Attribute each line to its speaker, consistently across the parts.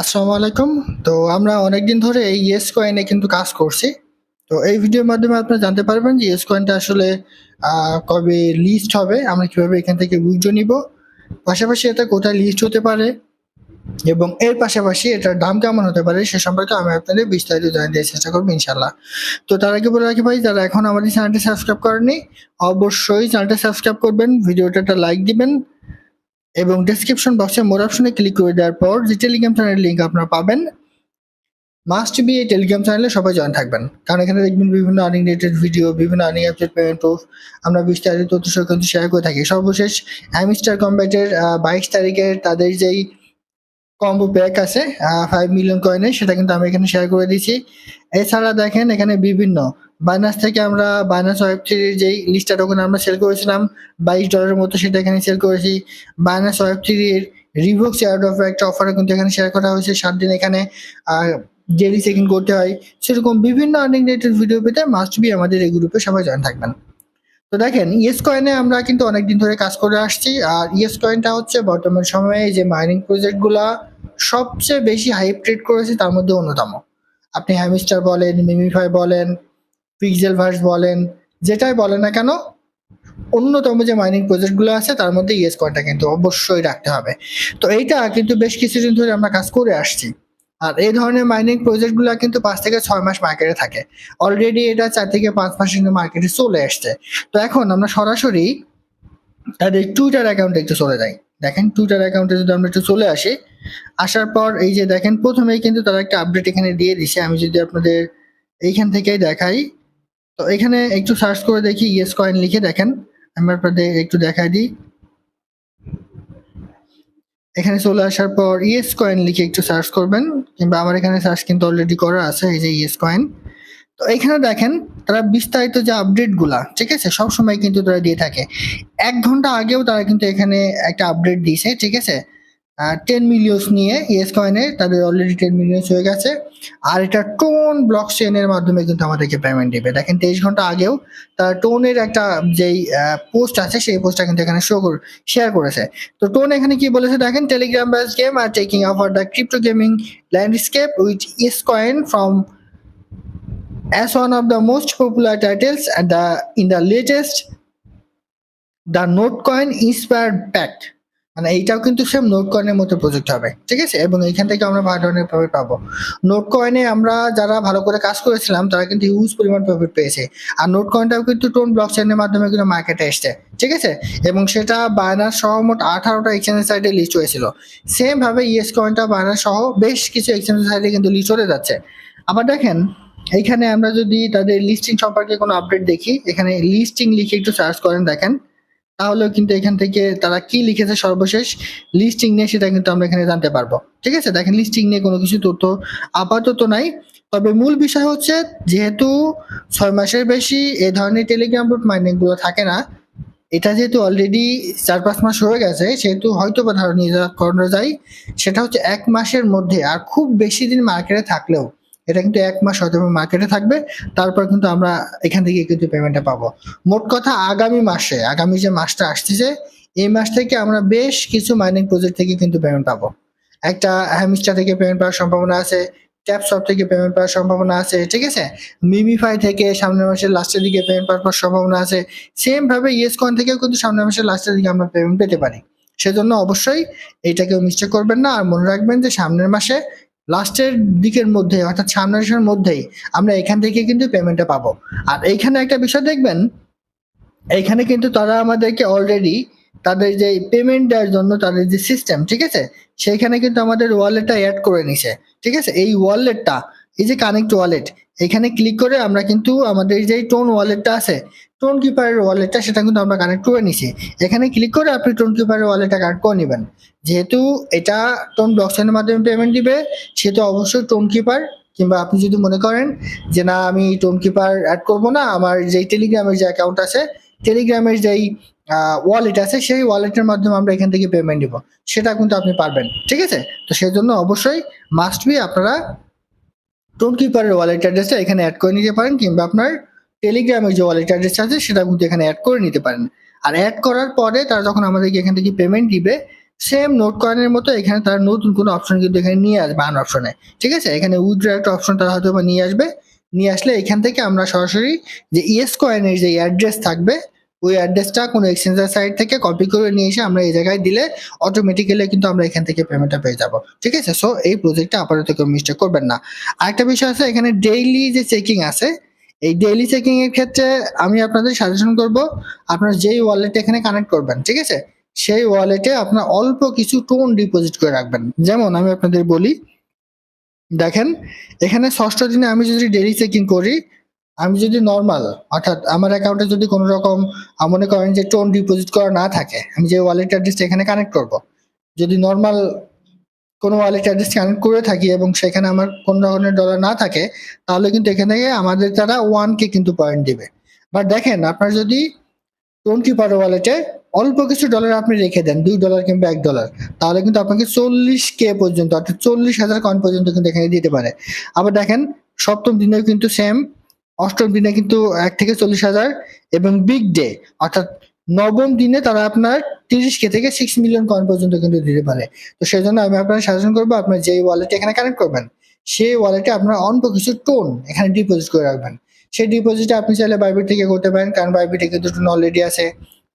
Speaker 1: আসসালামু আলাইকুম। তো আমরা অনেকদিন ধরে এই ইয়েস কয়েনে কিন্তু কাজ করছি। তো এই ভিডিওর মাধ্যমে আপনারা জানতে পারবেন যে ইয়েস কয়েনটা আসলে কবে লিস্ট হবে, আমরা কীভাবে এখান থেকে উইথড্র নিব। পাশাপাশি এটা কোথায় লিস্ট হতে পারে এবং এর পাশাপাশি এটার দাম কেমন হতে পারে সে সম্পর্কে আমি আপনাদের বিস্তারিত জানিয়ে দেওয়ার চেষ্টা করব ইনশাল্লাহ তো তার আগে বলে রাখি ভাই, যারা এখন আমাদের চ্যানেলটি সাবস্ক্রাইব করেনি অবশ্যই চ্যানেলটা সাবস্ক্রাইব করবেন ভিডিওটা একটা লাইক দিবেন এবং ডেসক্রিপশন বক্সে মোর অপশনে ক্লিক করে দেওয়ার পর যে টেলিগ্রাম চ্যানেলের লিঙ্ক আপনারা পাবেন মাস্ট বি এই টেলিগ্রাম চ্যানেলে সবাই জয়েন থাকবেন। কারণ এখানে দেখবেন বিভিন্ন আর্নিং রিলেটেড ভিডিও বিভিন্ন আর্নিং অ্যাপসের পেমেন্ট প্রুফ আমরা বিস্তারিত তথ্য কিন্তু শেয়ার করে থাকি। সর্বশেষ অ্যামিস্টার কম্ব্যাটের বাইশ তারিখের তাদের যেই কম্বো প্যাক আছে ফাইভ মিলিয়ন কয়েনের সেটা কিন্তু আমি এখানে শেয়ার করে দিয়েছি। এছাড়া দেখেন, এখানে বিভিন্ন বাইনাস থেকে আমরা বাইনাস ওয়েব থ্রির যেই লিস্টটা টোকেন আমরা সেল করেছিলাম, বাইশ ডলারের মতো সেটা এখানে সেল করেছি। বাইনাস ওয়েব থ্রির রিভোক শেয়ার অফ একটা অফারও কিন্তু এখানে শেয়ার করা হয়েছে সাত দিন এখানে। আর ডেলি চেকিং করতে হয়, সেরকম বিভিন্ন আর্নিং রিলেটেড ভিডিও পেতে মাস্ট বি আমাদের এই গ্রুপে সবাই জয়েন থাকবেন। তো দেখেন ইয়েস কয়েনে আমরা কিন্তু অনেকদিন ধরে কাজ করে আসছি। আর ইয়েস কয়েনটা হচ্ছে বর্তমান সময়ে যে মাইনিং প্রজেক্টগুলা সবচেয়ে বেশি হাইপ ট্রেড করেছে তার মধ্যে অন্যতম। আপনি হ্যামিস্টার বলেন মিমিফাই বলেন পিক্সেল ভার্স বলেন, যেটাই বলেন না কেন, অন্যতম যে মাইনিং প্রজেক্টগুলো আছে তার মধ্যে ইয়েস কয়েনটা কিন্তু অবশ্যই রাখতে হবে। তো এইটা কিন্তু বেশ কিছুদিন ধরে আমরা কাজ করে আসছি। আর এই ধরনের মাইনিং প্রজেক্টগুলো কিন্তু পাঁচ থেকে ছয় মাস মার্কেটে থাকে। অলরেডি এটা চার থেকে পাঁচ মাস কিন্তু মার্কেটে চলে আসছে। তো এখন আমরা সরাসরি তাদের টুইটার অ্যাকাউন্টে একটু চলে যাই। দেখেন টুইটার অ্যাকাউন্টে যদি আমরা একটু চলে আসি, আসার পর এই যে দেখেন প্রথমেই কিন্তু তারা একটা আপডেট এখানে দিয়ে দিছে। আমি যদি আপনাদের এইখান থেকেই দেখাই, তো এখানে একটু সার্চ করে দেখি ইয়েস কয়েন লিখে দেখেন, আমি আপনাদের একটু দেখাই দিই। এখানে চলে আসার পর ইয়েস কয়েন লিখে একটু সার্চ করবেন, কিংবা আমার এখানে সার্চ কিন্তু অলরেডি করা আছে, এই যে ইয়েস কয়েন তো এখানে দেখেন তারা বিস্তারিত যে আপডেটগুলা ঠিক আছে? সব সময় কিন্তু তারা দিয়ে থাকে। এক ঘণ্টা আগেও তারা কিন্তু এখানে একটা আপডেট দিয়েছে, ঠিক আছে? টেন মিলিয়ন্স নিয়ে ইয়েস কয়েনে তাদের অলরেডি টেন মিলিয়ন্স হয়ে গেছে। আর এটা টোন ব্লক চেনের মাধ্যমে কিন্তু আমাদেরকে পেমেন্ট দিবে। দেখেন তেইশ ঘণ্টা আগেও তারা টোনের একটা যেই পোস্ট আছে, সেই পোস্টটা কিন্তু এখানে শো শেয়ার করেছে। তো টোন এখানে কি বলেছে? দেখেন Telegram based game are taking over the crypto gaming landscape with its coin from as one of the most popular titles and the, in the latest, the Notecoin Inspired Pack মানে এইটাও কিন্তু same note কয়েনের মতো project হবে, ঠিক আছে? এবং এইখান থেকে আমরা ভালো ধরনের প্রফিট পাবো। নোট কয়েনে আমরা যারা ভালো করে কাজ করেছিলাম, তারা কিন্তু হিউজ পরিমাণ প্রফিট পেয়েছে। আর নোট কয়েনটাও কিন্তু টোন ব্লক চেনের মাধ্যমে কিন্তু মার্কেটে এসছে, ঠিক আছে? এবং সেটা বায়নার সহ মোট আঠারোটা এক্সচেঞ্জ সাইডে লিস্ট হয়েছিল। সেম ভাবে ইয়েস কয়েনটা বায়নার সহ বেশ কিছু এক্সচেঞ্জ সাইডে কিন্তু লিস্ট হতে যাচ্ছে। আবার দেখেন এইখানে আমরা যদি তাদের লিস্টিং সম্পর্কে কোনো আপডেট দেখি, এখানে লিস্টিং লিখে একটু সার্চ করেন, দেখেন। তাহলেও কিন্তু এখান থেকে তারা কি লিখেছে সর্বশেষ লিস্টিং নিয়ে সেটা কিন্তু আমরা এখানে জানতে পারব। ঠিক আছে? দেখেন লিস্টিং নিয়ে কোনো কিছু তথ্য আপাতত নাই। তবে মূল বিষয় হচ্ছে, যেহেতু ছয় মাসের বেশি এ ধরনের টেলিগ্রাম রুট মাইনিংগুলো থাকে না, এটা যেহেতু অলরেডি চার পাঁচ মাস হয়ে গেছে, সেহেতু হয়তো বা ধারণা করানো যায়। সেটা হচ্ছে এক মাসের মধ্যে, আর খুব বেশি দিন মার্কেটে থাকলেও। এটা কিন্তু এক মাস হয়তো মার্কেটে থাকবে। তারপর কিন্তু আমরা এখান থেকে কিন্তু পেমেন্টটা পাবো। মোট কথা আগামী মাসে, আগামী যে মাসটা আসতেছে, এই মাস থেকে আমরা বেশ কিছু মাইনিং প্রজেক্ট থেকে কিন্তু পেমেন্ট পাবো। একটা হ্যামিস্টার থেকে পেমেন্ট পাওয়ার সম্ভাবনা আছে ট্যাপসপ থেকে পেমেন্ট পাওয়ার সম্ভাবনা আছে, ঠিক আছে? মিমিফাই থেকে সামনের মাসের লাস্টের দিকে পেমেন্ট পাওয়ার সম্ভাবনা আছে। সেম ভাবে ইয়েস কয়েন থেকেও কিন্তু সামনের মাসের লাস্টের দিকে আমরা পেমেন্ট পেতে পারি। সেজন্য অবশ্যই এইটাকেও মিস্টেক করবেন না। আর মনে রাখবেন যে সামনের মাসে লাস্টের দিকের মধ্যে, অর্থাৎ সামনের মাসের মধ্যেই আমরা এখান থেকে কিন্তু পেমেন্টটা পাবো। আর এইখানে একটা বিষয় দেখবেন, এইখানে কিন্তু তারা আমাদেরকে অলরেডি তাদের যে পেমেন্ট দেওয়ার জন্য তাদের যে সিস্টেম ঠিক আছে? সেইখানে কিন্তু আমাদের ওয়ালেটটা অ্যাড করে নিছে। ঠিক আছে? এই ওয়ালেটটা এই যে কানেক্ট ওয়ালেট এখানে ক্লিক করে আমরা কিন্তু আমাদের যে টোন ওয়ালেটটা আছে টোন কিপারের ওয়ালেটটা সেটা কিন্তু আমরা কানেক্ট করে নিছি। এখানে ক্লিক করে আপনি টোন কিপারের ওয়ালেটটা কানেক্ট করে নেবেন। যেহেতু এটা টোন ব্লকচেনের মাধ্যমে পেমেন্ট দিবে, সেহেতু অবশ্যই টোন কিপার কিংবা আপনি যদি মনে করেন যে না, আমি টোন কিপার অ্যাড করব না, আমার যেই টেলিগ্রামের যে অ্যাকাউন্ট আছে টেলিগ্রামের যেই ওয়ালেট আছে, সেই ওয়ালেটের মাধ্যমে আমরা এখান থেকে পেমেন্ট দিব। সেটা কিন্তু আপনি পারবেন, ঠিক আছে? তো সেই জন্য অবশ্যই মাস্ট বি আপনারা টোন কিপারের ওয়ালেট অ্যাড্রেসটা এখানে অ্যাড করে নিতে পারেন কিংবা আপনার টেলিগ্রামের যে ওয়ালেট অ্যাড্রেস আছে, সেটা কিন্তু এখানে অ্যাড করে নিতে পারেন। আর অ্যাড করার পরে তারা যখন আমাদেরকে এখান থেকে পেমেন্ট দিবে সেম নোট কয়েনের মতো এখানে তারা নতুন কোনো অপশন কিন্তু এখানে নিয়ে আসবে আন অপশনে ঠিক আছে? এখানে উইথড্র একটা অপশন তারা হয়তো বা নিয়ে আসবে। নিয়ে আসলে এখান থেকে আমরা সরাসরি যে ইএস কয়েনের যে অ্যাড্রেস থাকবে ওই অ্যাড্রেসটা কোনো এক্সচেঞ্জার সাইট থেকে কপি করে নিয়ে এসে আমরা এই জায়গায় দিলে অটোমেটিক্যালি কিন্তু আমরা এখান থেকে পেমেন্টটা পেয়ে যাব। ঠিক আছে? সো এই প্রজেক্টটা আপাতত কেউ মিস্টেক করবেন না। আরেকটা বিষয় আছে, এখানে ডেইলি যে চেকিং আছে, এই ডেইলি চেকিং এর ক্ষেত্রে আমি আপনাদের সাজেশন করব, আপনার যেই ওয়ালেট এখানে কানেক্ট করবেন, ঠিক আছে? সেই ওয়ালেটে আপনার অল্প কিছু টোন ডিপোজিট করে রাখবেন। যেমন আমি আপনাদের বলি, দেখেন, এখানে ষষ্ঠ দিনে আমি যদি ডেইলি চেকিং করি আমি যদি নর্মাল অর্থাৎ আমার অ্যাকাউন্টে যদি কোনো রকম মনে করেন যে টোন ডিপোজিট করা না থাকে, আমি যে ওয়ালেট অ্যাড্রেসটা এখানে কানেক্ট করব। যদি নর্মাল কোনো ওয়ালেট অ্যাড্রেস কানেক্ট করে থাকি এবং সেখানে আমার কোনো ধরনের ডলার না থাকে, তাহলে কিন্তু এখানে আমাদের তারা ওয়ান কে কিন্তু পয়েন্ট দিবে। বাট দেখেন, আপনার যদি টোন কিপার ওয়ালেটে অল্প কিছু ডলার আপনি রেখে দেন, দুই ডলার কিংবা এক ডলার তাহলে কিন্তু আপনাকে চল্লিশ কে পর্যন্ত, অর্থাৎ চল্লিশ হাজার কয়েন পর্যন্ত কিন্তু এখানে দিতে পারে। আবার দেখেন, সপ্তম দিনেও কিন্তু সেম অষ্টম দিনে কিন্তু এক থেকে চল্লিশ হাজার এবং বিগ ডে অর্থাৎ নবম দিনে তারা আপনার তিরিশ কে থেকে সিক্স মিলিয়ন কয়েন পর্যন্ত কিন্তু দিতে পারে। তো সেই জন্য আমি আপনার সাজেশন করব, আপনার যেই ওয়ালেট এখানে কানেক্ট করবেন, সেই ওয়ালেটে আপনার অল্প কিছু টোন এখানে ডিপোজিট করে রাখবেন। সেই ডিপোজিটে আপনি চাইলে বাইবিট থেকে করতে পারেন, কারণ বাইবিটে কিন্তু টোন অলরেডি আছে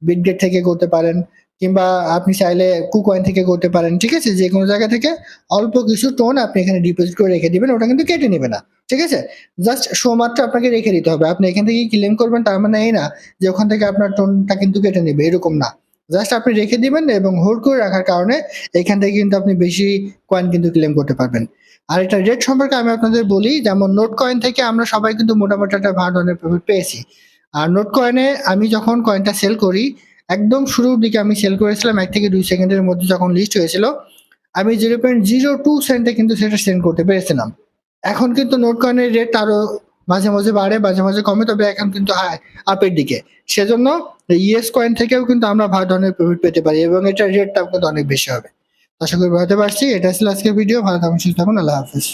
Speaker 1: বিটগেট থেকে করতে পারেন, কিংবা আপনি চাইলে কুকয়েন থেকে করতে পারেন, ঠিক আছে? যে কোনো জায়গা থেকে অল্প কিছু টোন আপনি এখানে ডিপোজিট করে রেখে দিবেন, ওটা কিন্তু কেটে নেবে না। ঠিক আছে? জাস্ট শুধুমাত্র আপনাকে রেখে দিতে হবে। আপনি এখান থেকে ক্লেম করবেন, তার মানে এই না যে ওখান থেকে আপনার টোনটা কিন্তু কেটে নেবে, এরকম না। জাস্ট আপনি রেখে দিবেন এবং হোল্ড করে রাখার কারণে এখান থেকে কিন্তু আপনি বেশি কয়েন কিন্তু ক্লেম করতে পারবেন। আর এটা রেট সম্পর্কে আমি আপনাদের বলি, যেমন নোট কয়েন থেকে আমরা সবাই কিন্তু মোটামুটি একটা ভালো ধরনের প্রফিট পেয়েছি। আর নোট কয়েনে আমি যখন কয়েনটা সেল করি, একদম শুরুর দিকে আমি সেল করেছিলাম এক থেকে দুই সেকেন্ডের মধ্যে যখন লিস্ট হয়েছিল, আমি জিরো পয়েন্ট জিরো টু সেন্টে কিন্তু সেটা সেন্ড করতে পেরেছিলাম। এখন কিন্তু নোট কয়েনের রেট আরও মাঝে মাঝে বাড়ে, মাঝে মাঝে কমে, তবে এখন কিন্তু আপের দিকে। সেজন্য ইএস কয়েন থেকেও কিন্তু আমরা ভালো ধরনের প্রফিট পেতে পারি এবং এটার রেটটাও কিন্তু অনেক বেশি হবে। আশা করি ভাবতে পারছি এটা ছিল আজকের ভিডিও ভালো থাকুন, সুস্থ থাকুন, আল্লাহ হাফিজ।